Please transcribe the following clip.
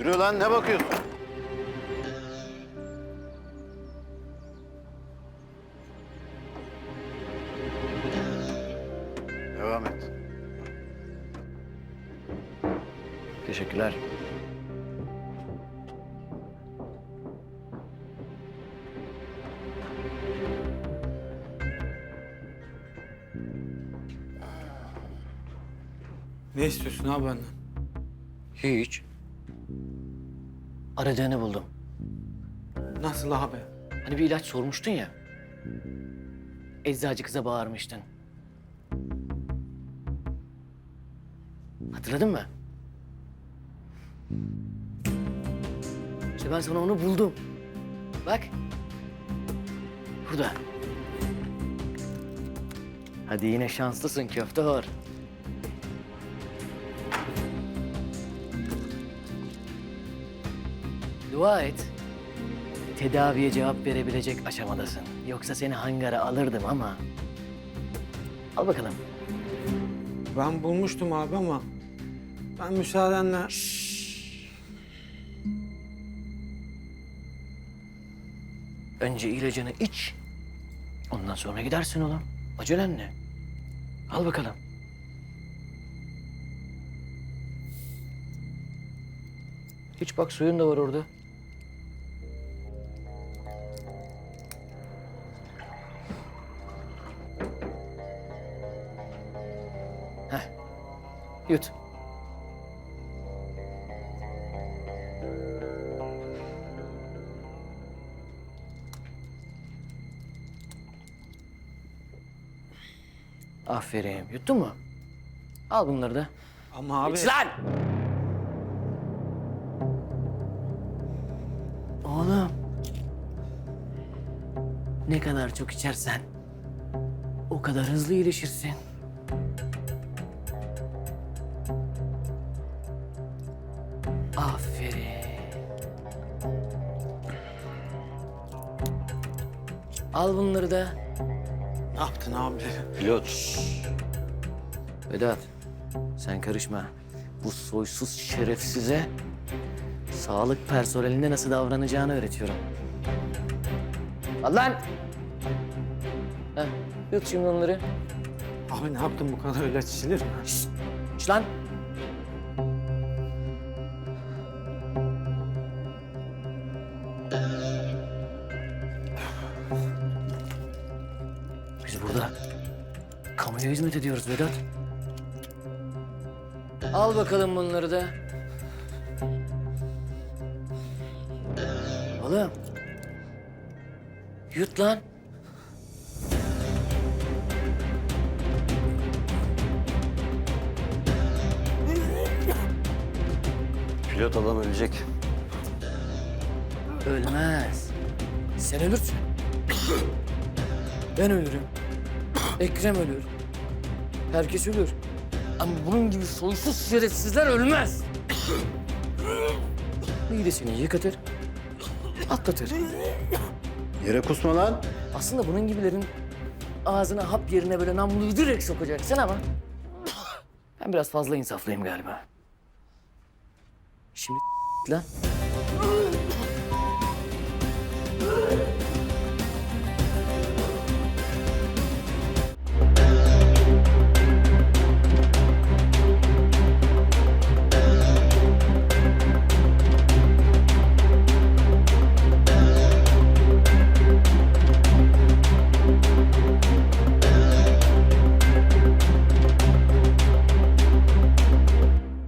Yürü lan ne bakıyorsun? Devam et. Teşekkürler. Ne istiyorsun abi benden? Hiç. Aradığını buldum. Nasıl abi? Hani bir ilaç sormuştun ya. Eczacı kıza bağırmıştın. Hatırladın mı? İşte ben sana onu buldum. Bak. Burada. Hadi yine şanslısın köfte var. Dua et. Tedaviye cevap verebilecek aşamadasın. Yoksa seni hangara alırdım ama... Al bakalım. Ben bulmuştum abi ama ben müsaadenle... Önce ilacını iç. Ondan sonra gidersin oğlum. Acelen ne? Al bakalım. İç bak suyun da var orada. Yut. Aferin. Yuttun mu? Al bunları da. Ama abi... İç lan! Oğlum. Ne kadar çok içersen o kadar hızlı iyileşirsin. Aferin. Al bunları da. Ne yaptın abi? Pilot. Vedat, sen karışma. Bu soysuz şerefsize sağlık personeline nasıl davranacağını öğretiyorum. Al lan! Heh, yut şimdi onları. Abi ne yaptın bu kadar ilaç içilir mi? Şşt, iç lan! Kamuya hizmet ediyoruz Vedat. Al bakalım bunları da. Oğlum. Yut lan. Pilot adam ölecek. Ölmez. Sen ölürsün. Ben ölürüm. Ekrem ölür. Herkes ölür. Ama bunun gibi soysuz şerefsizler ölmez. Midesini yıkatır. Atlatır. Yere kusma lan. Aslında bunun gibilerin ağzına hap yerine böyle namluyu direkt sokacaksın ama... Ben biraz fazla insaflıyım galiba. Şimdi lan.